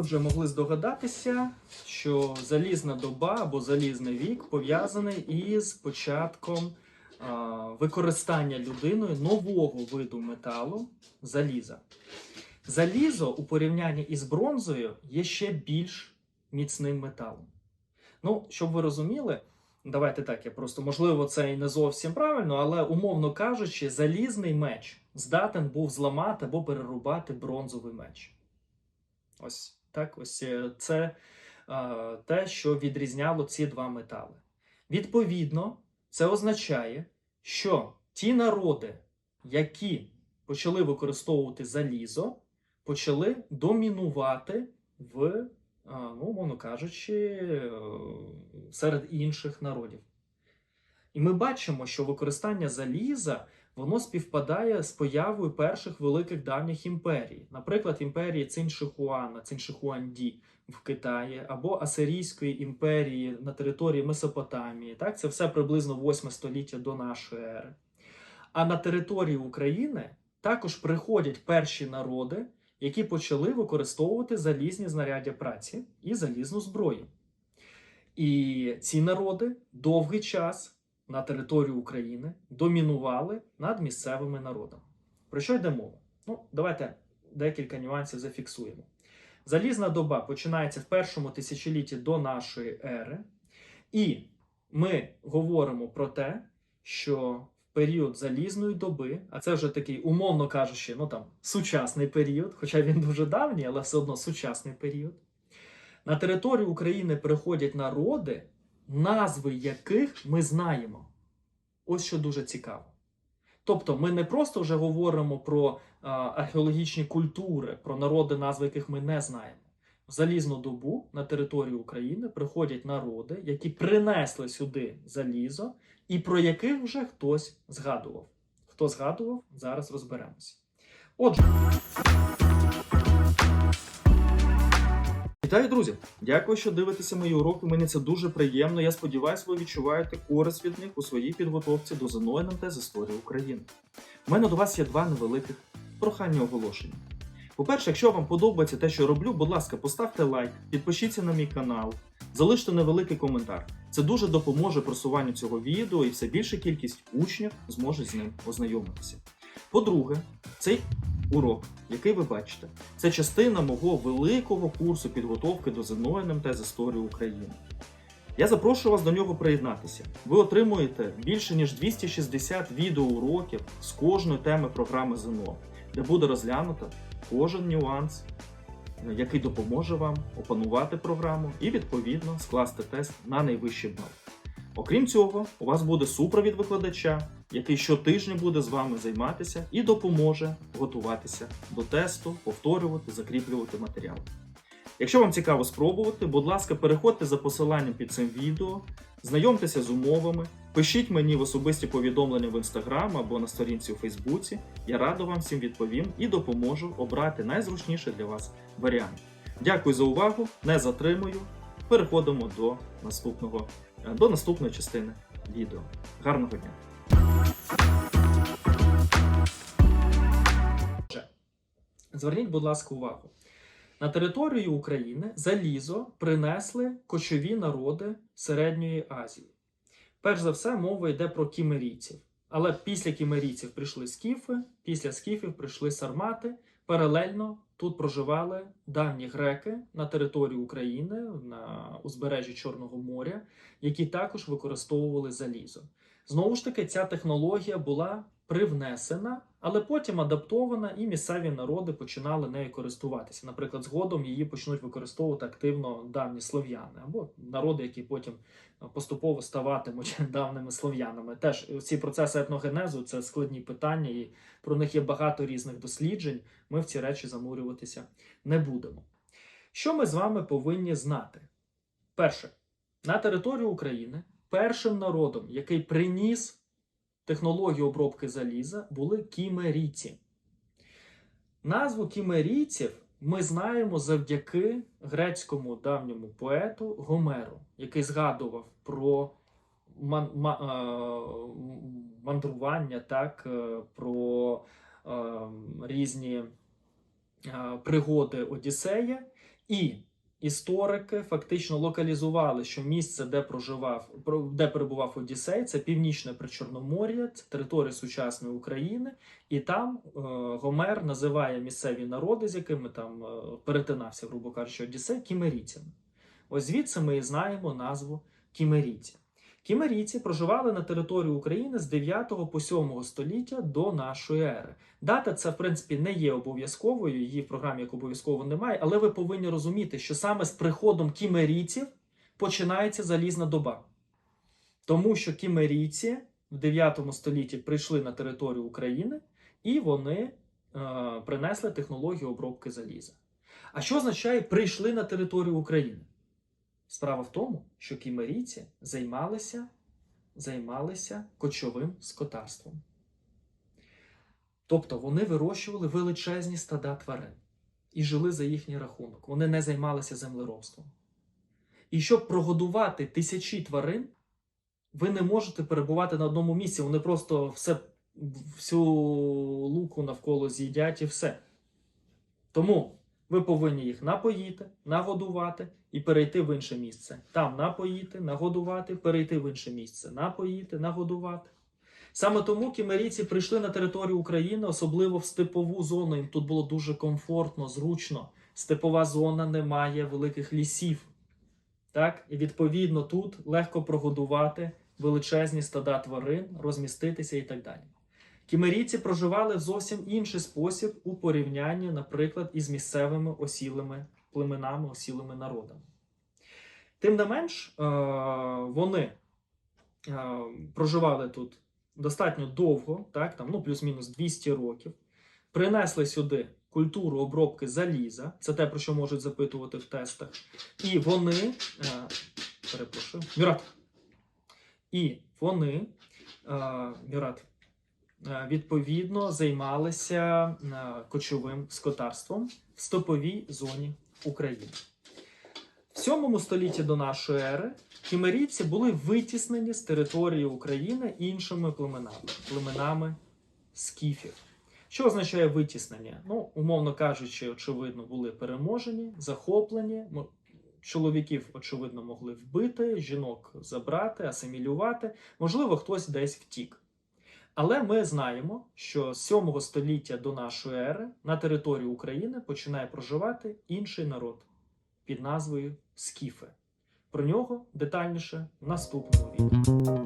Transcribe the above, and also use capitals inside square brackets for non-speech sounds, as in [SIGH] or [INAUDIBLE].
ви вже могли здогадатися, що залізна доба або залізний вік пов'язаний із початком а, використання людиною нового виду металу заліза. Залізо у порівнянні із бронзою є ще більш міцним металом. Ну, щоб ви розуміли, давайте так, я просто можливо це і не зовсім правильно, але умовно кажучи, залізний меч здатен був зламати або перерубати бронзовий меч. Ось так, ось е, це е, те, що відрізняло ці два метали. Відповідно, це означає, що ті народи, які почали використовувати залізо, почали домінувати в, е, ну, умовно кажучи, е, серед інших народів. І ми бачимо, що використання заліза воно співпадає з появою перших великих давніх імперій, наприклад, імперії Циншихуана, Циншихуанді в Китаї, або Асирійської імперії на території Месопотамії. Так, це все приблизно 8 століття до нашої ери. А на території України також приходять перші народи, які почали використовувати залізні знаряддя праці і залізну зброю. І ці народи довгий час на території України домінували над місцевими народами. Про що йде мова? Ну, давайте декілька нюансів зафіксуємо. Залізна доба починається в першому тисячолітті до нашої ери, і ми говоримо про те, що в період залізної доби, а це вже такий, умовно кажучи, ну там сучасний період, хоча він дуже давній, але все одно сучасний період. На територію України приходять народи, назви яких ми знаємо. Ось що дуже цікаво. Тобто, ми не просто вже говоримо про а, археологічні культури, про народи, назви яких ми не знаємо. В залізну добу на територію України приходять народи, які принесли сюди залізо, і про яких вже хтось згадував. Хто згадував, зараз розберемося. Отже. Вітаю, друзі! Дякую, що дивитеся мої уроки. Мені це дуже приємно. Я сподіваюся, ви відчуваєте користь від них у своїй підготовці до ЗНО НМТ з історії України. У мене до вас є два невеликих прохання оголошення. По-перше, якщо вам подобається те, що роблю, будь ласка, поставте лайк, підпишіться на мій канал, залиште невеликий коментар. Це дуже допоможе просуванню цього відео і все більша кількість учнів зможе з ним ознайомитися. По-друге, цей урок, який ви бачите, це частина мого великого курсу підготовки до ЗНО НМТ з історії України. Я запрошую вас до нього приєднатися. Ви отримуєте більше ніж 260 відеоуроків з кожної теми програми ЗНО, де буде розглянуто кожен нюанс, який допоможе вам опанувати програму і відповідно скласти тест на найвищий бал. Окрім цього, у вас буде супровід викладача, який щотижня буде з вами займатися і допоможе готуватися до тесту, повторювати, закріплювати матеріал. Якщо вам цікаво спробувати, будь ласка, переходьте за посиланням під цим відео, знайомтеся з умовами, пишіть мені в особисті повідомлення в Instagram або на сторінці у Фейсбуці. Я радо вам всім відповім і допоможу обрати найзручніший для вас варіант. Дякую за увагу, не затримую. Переходимо до наступного, е, до наступної частини відео. Гарного дня! Зверніть, будь ласка, увагу. На територію України залізо принесли кочові народи Середньої Азії. Перш за все, мова йде про кімерійців. Але після кімерійців прийшли скіфи, після скіфів прийшли сармати. Паралельно тут проживали давні греки на території України на узбережжі Чорного моря, які також використовували залізо. Знову ж таки, ця технологія була привнесена, але потім адаптована, і місцеві народи починали нею користуватися. Наприклад, згодом її почнуть використовувати активно давні слов'яни або народи, які потім поступово ставатимуть [LAUGHS] давними слов'янами. Теж ці процеси етногенезу це складні питання, і про них є багато різних досліджень. Ми в ці речі замурюватися не будемо. Що ми з вами повинні знати? Перше, на територію України першим народом, який приніс технологію обробки заліза, були кімерійці. Назву кімерійців ми знаємо завдяки грецькому давньому поету Гомеру, який згадував про ман- ма- е, мандрування, так, е, про е, різні е, пригоди Одіссея. І історики фактично локалізували, що місце, де проживав, про- де перебував Одіссей, це північне Причорномор'я, це територія сучасної України, і там е, Гомер називає місцеві народи, з якими там е, перетинався, грубо кажучи, Одіссей, кімерійцями. Ось звідси ми і знаємо назву кімерійці. Кімерійці проживали на території України з 9 по 7 століття до нашої ери. Дата це, в принципі, не є обов'язковою, її в програмі як обов'язково немає, але ви повинні розуміти, що саме з приходом кімерійців починається залізна доба. Тому що кімерійці в 9 столітті прийшли на територію України і вони е, принесли технологію обробки заліза. А що означає прийшли на територію України? Справа в тому, що кімерійці займалися, займалися кочовим скотарством. Тобто вони вирощували величезні стада тварин і жили за їхній рахунок. Вони не займалися землеробством. І щоб прогодувати тисячі тварин, ви не можете перебувати на одному місці. Вони просто все, всю луку навколо з'їдять і все. Тому ви повинні їх напоїти, нагодувати і перейти в інше місце. Там напоїти, нагодувати, перейти в інше місце, напоїти, нагодувати. Саме тому кімерійці прийшли на територію України, особливо в степову зону. Їм тут було дуже комфортно, зручно. Степова зона не має великих лісів. Так? І відповідно тут легко прогодувати величезні стада тварин, розміститися і так далі. Кімерійці проживали в зовсім інший спосіб у порівнянні, наприклад, із місцевими осілими племенами, осілими народами. Тим не менш, е, вони е, проживали тут достатньо довго, так, там, ну, плюс-мінус 200 років, принесли сюди культуру обробки заліза, це те, про що можуть запитувати в тестах. І вони, е, перепрошую, Мюрат. І вони, Мюрат, е, відповідно займалися е, кочовим скотарством в стоповій зоні України. В 7 столітті до нашої ери кімерійці були витіснені з території України іншими племенами, племенами скіфів. Що означає витіснення? Ну, умовно кажучи, очевидно, були переможені, захоплені. Чоловіків, очевидно, могли вбити, жінок забрати, асимілювати. Можливо, хтось десь втік. Але ми знаємо, що з 7 століття до нашої ери на території України починає проживати інший народ під назвою Скіфи. Про нього детальніше в наступному відео.